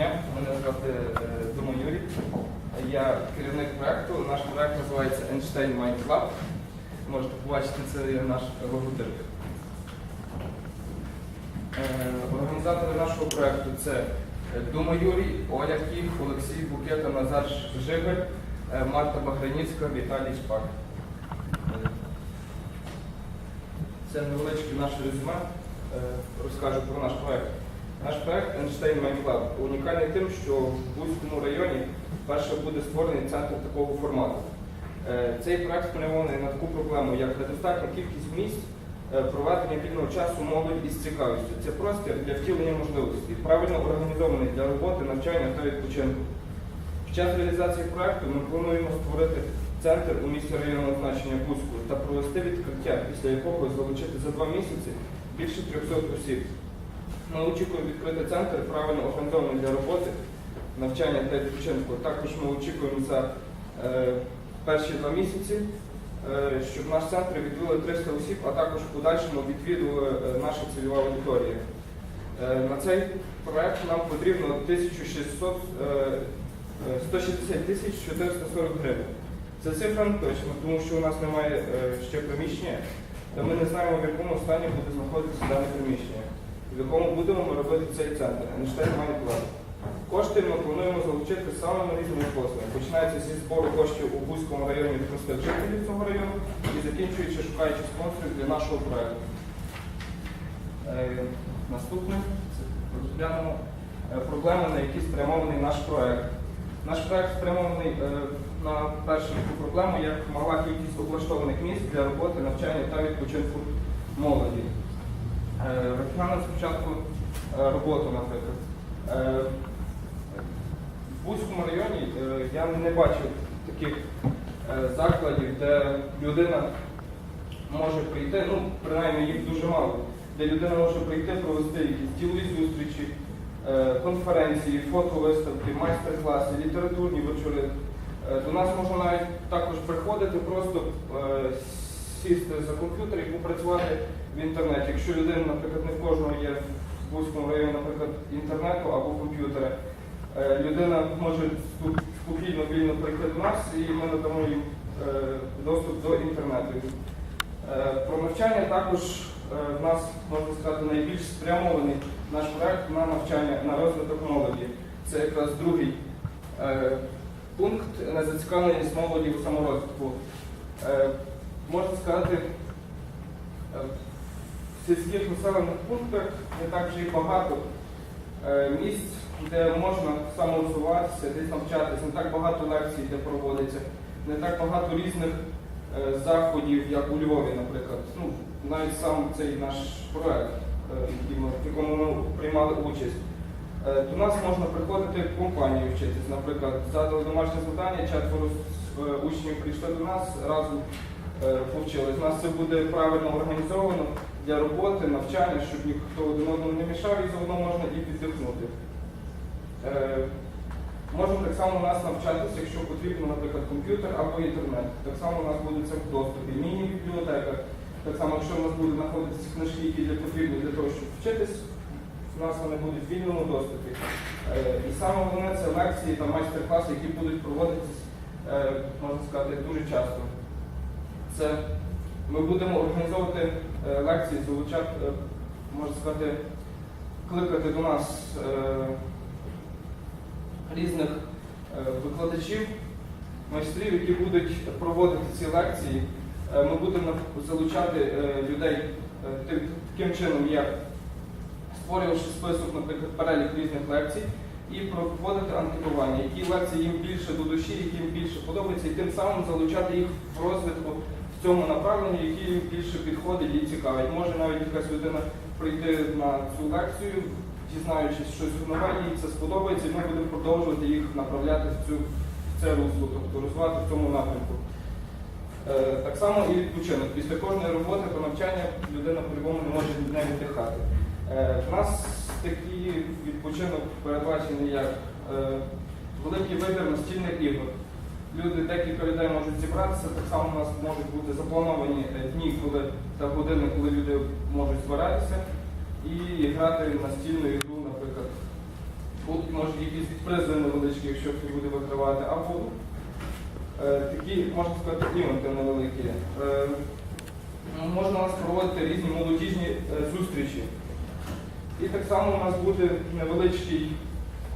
Дня, мене звати е, Дума Юрій. Я керівник проекту. Наш проект називається Einstein Mind Club. Можете побачити, це наш логотип. Е, Організатори нашого проекту це е, Дума Юрій, Оля Кіх, Олексій Букета, Назар Жигаль, е, Марта Баграніцька, Віталій Шпак. Це невеличке наше резюме. Розкажу про наш проект. Наш проект Einstein Mind Lab унікальний тим, що в Бузькому районі вперше буде створений центр такого формату. Е, Цей проект спрямований на таку проблему, як недостатня кількість місць е, проведення вільного часу молоді із цікавістю. Це простір для втілення можливостей, правильно організований для роботи, навчання та відпочинку. Під час реалізації проекту ми плануємо створити центр у місті районного значення Бузьку та провести відкриття, після якого залучити за два місяці більше 300 осіб. Ми очікуємо відкрити центр, правильно організований для роботи, навчання та відпочинку. Також ми очікуємо за е, перші два місяці, е, щоб наш центр відвідали 300 осіб, а також в подальшому відвідували е, наша цільова аудиторія. Е, на цей проект нам потрібно 1600, е, е, 160 тисяч 440 гривень. Це цифра не точна, тому що у нас немає е, ще приміщення, та ми не знаємо, в якому стані буде знаходитися дане приміщення в якому будемо ми робити цей центр. Einstein має план. Кошти ми плануємо залучити самими різними способами. Починається зі збору коштів у Бузькому районі від простих жителів цього району і закінчуючи шукаючи спонсорів для нашого проекту. Е, Наступне розглянемо е, проблеми, на які спрямований наш проект. Наш проект спрямований е, на першу таку проблему, як мала кількість облаштованих місць для роботи, навчання та відпочинку молоді. Е, Розглянемо спочатку е, роботу, наприклад. Е, В Бузькому районі е, я не бачив таких е, закладів, де людина може прийти, ну, принаймні їх дуже мало, де людина може прийти, провести якісь ділові зустрічі, е, конференції, фотовиставки, майстер-класи, літературні вечори. Е, До нас можна навіть також приходити, просто е, сісти за комп'ютер і попрацювати в інтернеті. Якщо людина, наприклад, не в кожного є в Бузькому районі, наприклад, інтернету або комп'ютера, е, людина може спокійно, вільно прийти до нас і ми надамо їм е, доступ до інтернету. Е, Про навчання також в нас, можна сказати, найбільш спрямований наш проект на навчання, на розвиток молоді. Це якраз другий пункт на зацікавленість молоді у саморозвитку. Можна сказати, сільських населених пунктах не так вже і багато е, місць, де можна саморозвиватися, десь навчатися, не так багато лекцій, де проводиться, не так багато різних е, заходів, як у Львові, наприклад. Ну, навіть сам цей наш проект, е, в якому ми приймали участь. До нас можна приходити в компанію вчитись. Наприклад, задали домашнє завдання, четверо учнів прийшли до нас, разом повчились. У нас це буде правильно організовано для роботи, навчання, щоб ніхто один одному не мішав і заодно можна і піддихнути. Е, Можна так само у нас навчатися, якщо потрібно, наприклад, комп'ютер або інтернет. Так само у нас буде це в доступі. Міні-бібліотека. Так само, якщо у нас будуть знаходитися книжки, які для потрібні для того, щоб вчитись, у нас вони будуть в вільному доступі. Е, І саме головне це лекції та майстер-класи, які будуть проводитись, е, можна сказати, дуже часто. Це ми будемо організовувати лекції, залучати, е, можна сказати, кликати до нас е, різних е, викладачів, майстрів, які будуть проводити ці лекції. Е, Ми будемо залучати е, людей е, таким чином, як створювавши список, наприклад, перелік різних лекцій, і проводити анкетування, які лекції їм більше до душі, які їм більше подобаються, і тим самим залучати їх в розвитку в цьому направленні, які більше підходить і цікавить. Може навіть якась людина прийти на цю лекцію, дізнаючись щось нове, їй це сподобається, і ми будемо продовжувати їх направляти в цю в це русло, тобто розвивати в цьому напрямку. Е, Так само і відпочинок. Після кожної роботи по навчання людина по-любому не може не віддихати. Е, У нас такий відпочинок передбачений як е, великий вибір настільних ігор. Люди, декілька людей можуть зібратися, так само у нас можуть бути заплановані е, дні, коли та години, коли люди можуть збиратися і грати настільну ігру, наприклад, може якісь відпризи невеличкі, якщо хтось буде вигравати, або е, такі, можна сказати, івенти невеликі. Е, можна у нас проводити різні молодіжні е, зустрічі. І так само у нас буде невеличкий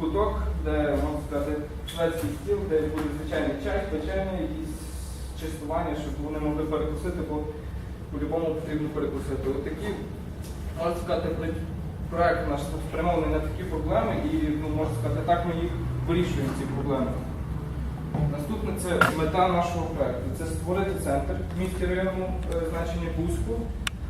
куток, де, можна сказати, шведський стіл, де буде звичайний чай, печення, якісь частування, щоб вони могли перекусити, бо по-любому потрібно перекусити. От такі, можна сказати, проект наш спрямований на такі проблеми і, ну, можна сказати, так ми їх вирішуємо, ці проблеми. Наступне це мета нашого проекту. Це створити центр в місті районному е, значення Бузьку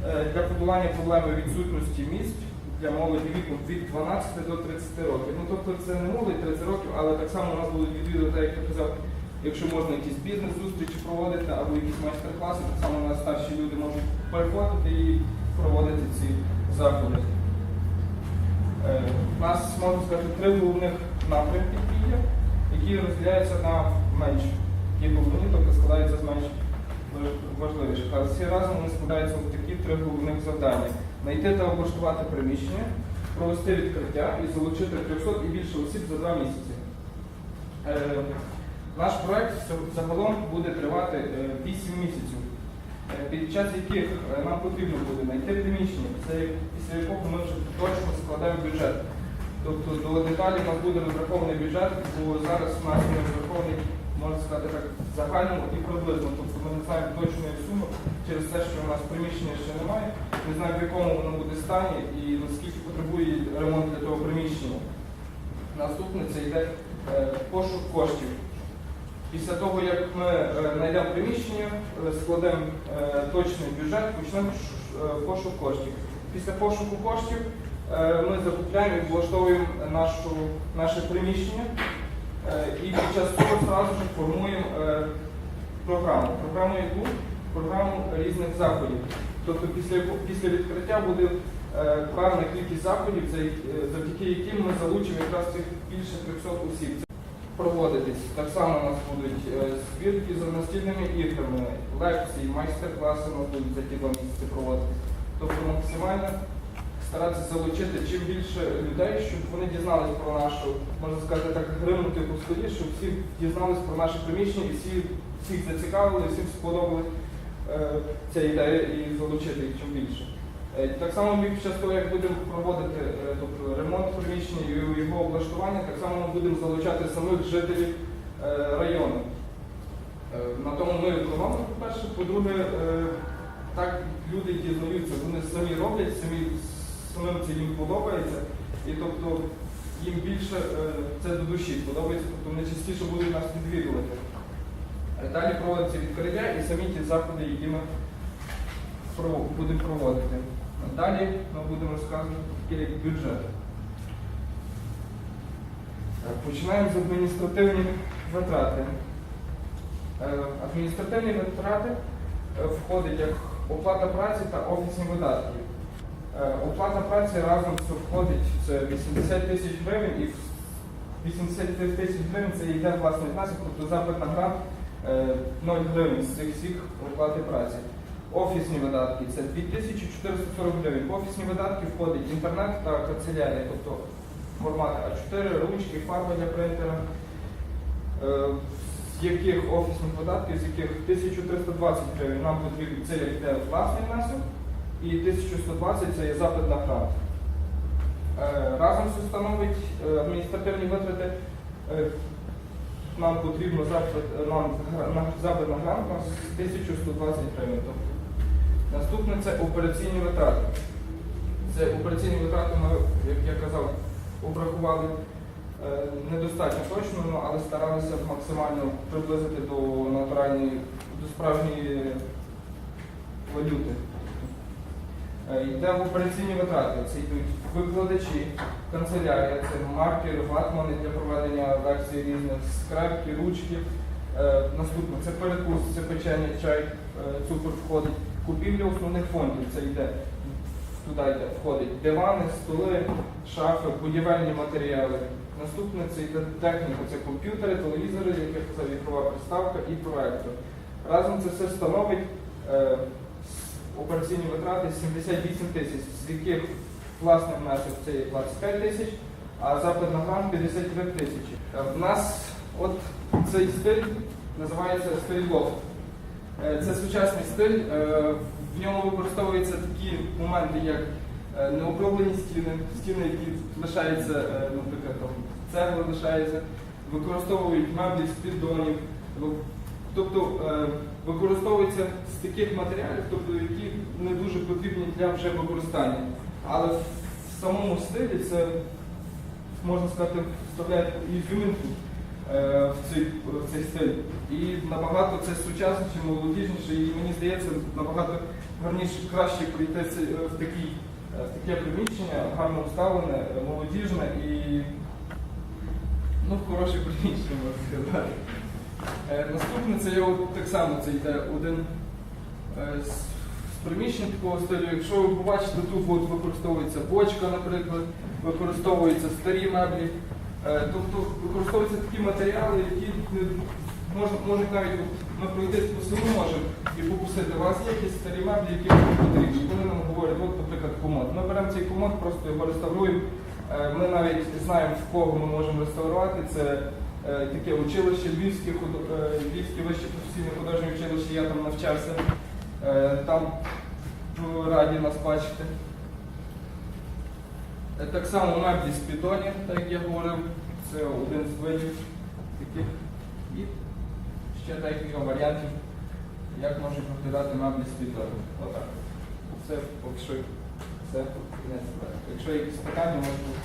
е, для подолання проблеми відсутності місць для молоді віком від 12 до 30 років. Ну тобто це не молодь 30 років, але так само у нас будуть відвідувати, як я казав, якщо можна якісь бізнес-зустрічі проводити або якісь майстер-класи, так само у нас старші люди можуть переходити і проводити ці заходи. Е, У нас, можна сказати, три головних напрямки дії, які розділяються на менш які головні, тобто складаються з менш важливіших. А всі разом вони складаються в такі три головних завдання. Знайти та облаштувати приміщення, провести відкриття і залучити 300 і більше осіб за два місяці. Е, Наш проект загалом буде тривати е, 8 місяців, е, під час яких е, нам потрібно буде знайти приміщення, це після якого ми вже точно складаємо бюджет. Тобто до деталі у нас буде розрахований бюджет, бо зараз у нас він розрахований, можна сказати так, загально і приблизно. Тобто ми не знаємо точної суми через те, що у нас приміщення ще немає, не знаємо в якому воно буде стані і наскільки потребує ремонт для того приміщення. Наступне це йде е, пошук коштів. Після того, як ми е, знайдемо приміщення, е, складемо точний бюджет, почнемо пошук коштів. Після пошуку коштів ми закупляємо і влаштовуємо нашу, наше приміщення і під час цього одразу ж формуємо програму. Програму яку? Програму різних заходів. Тобто після, після відкриття буде е, певна кількість заходів, е, завдяки яким ми залучимо якраз цих більше 300 осіб проводитись. Так само у нас будуть е, збірки з настільними іграми, лекції, майстер-класи у нас будуть за ті два місяці проводитись. Тобто максимально старатися залучити чим більше людей, щоб вони дізналися про нашу, можна сказати так, гримнути по столі, щоб всі дізналися про наше приміщення і всі, всіх зацікавили, всім сподобалась е, ця ідея і залучити їх чим більше. Е, Так само ми під час того, як будемо проводити е, тобто, ремонт приміщення і його облаштування, так само ми будемо залучати самих жителів е, району. Е, На тому ми економимо, по-перше, по-друге, е, так люди дізнаються, вони самі роблять, самі, самим це їм подобається, і тобто їм більше е, це до душі подобається, тобто вони частіше будуть нас відвідувати. Е, Далі проводиться відкриття і самі ті заходи, які ми будемо проводити. Далі ми будемо розказувати таке бюджет. Починаємо з адміністративних витрати. Е, Адміністративні витрати е, входять як оплата праці та офісні видатки. Е, Оплата праці разом це входить це 80 тисяч гривень і 80 тисяч гривень це йде власний внесок, тобто запит на грант е, 0 гривень з цих всіх оплати праці. Офісні видатки це 2440 гривень. В офісні видатки входить інтернет та канцелярія, тобто формати А4, ручки, фарба для принтера, е, з яких офісних видатків, з яких 1320 гривень нам потрібно, це йде власний внесок, і 1120 це є запит на грант. Е, Разом це становить е, адміністративні витрати. Нам потрібно запит, нам на запит на грант нас 1120 гривень. Тобто, Наступне це операційні витрати. Це операційні витрати ми, як я казав, обрахували е, недостатньо точно, ну, але старалися максимально приблизити до натуральної, до справжньої валюти. Е, Йде в операційні витрати. Це йдуть викладачі, канцелярія, це маркер, ватмани для проведення лекцій різних, скрепки, ручки. Е, Наступне це перекус, це печення, чай, е, цукор входить. Купівля основних фондів, це йде туди йде, входить дивани, столи, шафи, будівельні матеріали. Наступне це йде техніка, це комп'ютери, телевізори, як я казав, приставка і проектор. Разом це все становить операційні витрати 78 тисяч, з яких власний внесок це є 25 тисяч, а запит на грант 53 тисячі. Е, В нас от цей стиль називається стиль лофт. Е, Це сучасний стиль. е, В ньому використовуються такі моменти, як необроблені стіни, стіни, які лишаються, е, наприклад, там цегла лишається, використовують меблі з піддонів. Тобто е, використовуються з таких матеріалів, тобто, які не дуже потрібні для вже використання. Але в самому стилі це, можна сказати, вставляє ізюминку е, в цей, в цей стиль. І набагато це сучасніше, молодіжніше, і мені здається, набагато гарніше, краще прийти в, такий, е, таке приміщення, гарно обставлене, е, молодіжне і ну, хороше приміщення, можна сказати. Е, Наступне це от так само це йде один е, з, приміщень такого стилю. Якщо ви побачите, тут от використовується бочка, наприклад, використовуються старі меблі. Е, Тобто використовуються такі матеріали, які можуть, можуть навіть ми пройти по селу можемо і попросити, у вас є якісь старі меблі, які вам потрібні. Вони нам говорять, от, наприклад, комод. Ми беремо цей комод, просто його реставруємо. Ми навіть знаємо, в кого ми можемо реставрувати. Це таке училище, Львівське, е, Львівське вище професійне художнє училище, я там навчався. Е, Там раді нас бачити. Е, Так само меблі з підонів, так як я говорив, це один з видів таких. І ще декілька варіантів, як можуть виглядати меблі з підонів. Отак. Це поки що все. Кінець. Якщо якісь питання, можу.